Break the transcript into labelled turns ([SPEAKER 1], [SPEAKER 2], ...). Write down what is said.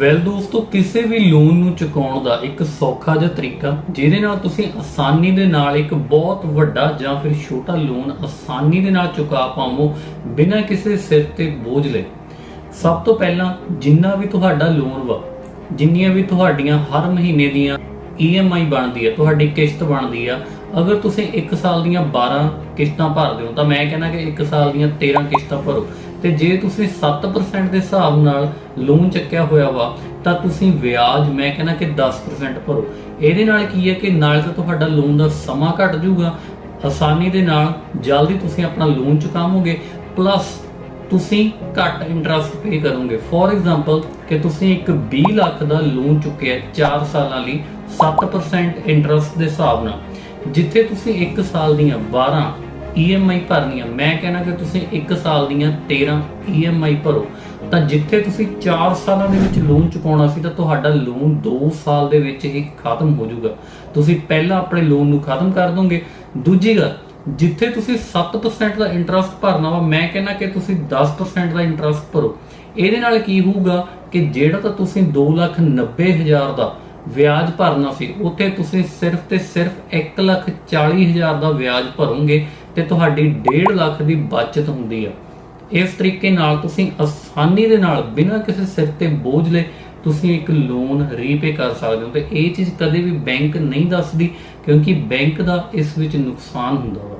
[SPEAKER 1] Well ਦੋਸਤੋ, ਕਿਸੇ ਵੀ loan ਨੂੰ ਚੁਕਾਉਣ ਦਾ ਇੱਕ ਸੌਖਾ ਜਿਹਾ ਤਰੀਕਾ, ਜਿਹਦੇ ਨਾਲ ਤੁਸੀਂ ਆਸਾਨੀ ਦੇ ਨਾਲ ਇੱਕ ਬਹੁਤ ਵੱਡਾ ਜਾਂ ਫਿਰ ਛੋਟਾ ਲੋਨ ਆਸਾਨੀ ਦੇ ਨਾਲ ਚੁਕਾ ਪਾਵੋ ਬਿਨਾਂ ਕਿਸੇ ਸਿਰ ਤੇ ਬੋਝ ਲਏ। ਸਭ ਤੋਂ ਪਹਿਲਾਂ, ਜਿੰਨਾ ਵੀ ਤੁਹਾਡਾ ਲੋਨ ਵਾ, ਜਿੰਨੀਆਂ ਵੀ ਤੁਹਾਡੀਆਂ ਹਰ ਮਹੀਨੇ ਦੀਆਂ EMI ਬਣਦੀ ਹੈ, ਤੁਹਾਡੀ ਕਿਸ਼ਤ ਬਣਦੀ ਆ। ਅਗਰ ਤੁਸੀਂ 1 ਸਾਲ ਦੀਆਂ 12 ਕਿਸ਼ਤਾਂ ਭਰਦੇ ਹੋ, ਤਾਂ ਮੈਂ ਕਹਿੰਦਾ ਕਿ 1 ਸਾਲ ਦੀਆਂ 13 ਕਿਸ਼ਤਾਂ ਭਰੋ। ਤੇ ਜੇ ਤੁਸੀਂ 7% ਦੇ ਹਿਸਾਬ ਨਾਲ ਲੋਨ ਚੱਕਿਆ ਹੋਇਆ ਵਾ, ਤਾਂ ਤੁਸੀਂ ਵਿਆਜ, ਮੈਂ ਕਹਿੰਦਾ ਕਿ 10% ਭਰੋ। ਇਹਦੇ ਨਾਲ ਕੀ ਹੈ ਕਿ ਨਾਲ ਤਾਂ ਤੁਹਾਡਾ ਲੋਨ ਦਾ ਸਮਾਂ ਘਟ ਜਾਊਗਾ। ਆਸਾਨੀ ਦੇ ਨਾਲ ਜਲਦੀ ਤੁਸੀਂ ਆਪਣਾ ਲੋਨ ਚੁਕਾਵੋਗੇ ਪਲੱਸ ਤੁਸੀਂ ਘੱਟ ਇੰਟਰਸਟ ਪੇ ਕਰੋਗੇ। ਫੋਰ ਐਗਜ਼ਾਮਪਲ ਕਿ ਤੁਸੀਂ ਇੱਕ 20 ਲੱਖ ਦਾ ਲੋਨ ਚੁੱਕਿਆ 4 ਸਾਲਾਂ ਲਈ 7% ਇੰਟਰਸਟ ਦੇ ਹਿਸਾਬ ਨਾਲ। ਜਿੱਥੇ ਤੁਸੀਂ 1 ਸਾਲ ਦੀਆਂ 12 EMI ਭਰਨੀਆਂ, ਮੈਂ ਕਹਿੰਦਾ ਕਿ ਤੁਸੀਂ 1 ਸਾਲ ਦੀਆਂ 13 EMI ਭਰੋ। ਤਾਂ ਜਿੱਥੇ ਤੁਸੀਂ 4 ਸਾਲਾਂ ਦੇ ਵਿੱਚ ਲੋਨ ਚੁਕਾਉਣਾ ਸੀ, ਤਾਂ ਤੁਹਾਡਾ ਲੋਨ 2 ਸਾਲ ਦੇ ਵਿੱਚ ਹੀ ਖਤਮ ਹੋ ਜਾਊਗਾ। ਤੁਸੀਂ ਪਹਿਲਾਂ ਆਪਣੇ ਲੋਨ ਨੂੰ ਖਤਮ ਕਰ ਦੋਗੇ। ਦੂਜੀ ਗੱਲ ਜਿੱਥੇ ਤੁਸੀਂ 7% ਦਾ ਇੰਟਰਸਟ ਭਰਨਾ ਵਾ, ਮੈਂ ਕਹਿੰਦਾ ਕਿ ਤੁਸੀਂ 10% ਦਾ ਇੰਟਰਸਟ ਭਰੋ। ਇਹਦੇ ਨਾਲ ਕੀ ਹੋਊਗਾ ਕਿ ਜਿਹੜਾ ਤਾਂ ਤੁਸੀਂ 290000 ਦਾ ਵਿਆਜ ਭਰਨਾ ਸੀ, ਉੱਥੇ ਤੁਸੀਂ ਸਿਰਫ ਤੇ ਸਿਰਫ 140000 ਦਾ ਵਿਆਜ ਭਰੋਗੇ ਤੇ ਤੁਹਾਡੀ 1.5 ਲੱਖ ਦੀ ਬਚਤ ਹੁੰਦੀ ਆ। ਇਸ ਤਰੀਕੇ ਨਾਲ ਤੁਸੀਂ ਆਸਾਨੀ ਦੇ ਨਾਲ ਬਿਨਾਂ ਕਿਸੇ ਸਿਰ ਤੇ ਬੋਝ ਲਏ ਤੁਸੀਂ ਇੱਕ ਲੋਨ ਰੀਪੇ ਕਰ ਸਕਦੇ ਹੋ। ਤੇ ਇਹ ਚੀਜ਼ ਕਦੇ ਵੀ ਬੈਂਕ ਨਹੀਂ ਦੱਸਦੀ, ਕਿਉਂਕਿ ਬੈਂਕ ਦਾ ਇਸ ਵਿੱਚ ਨੁਕਸਾਨ ਹੁੰਦਾ ਵਾ।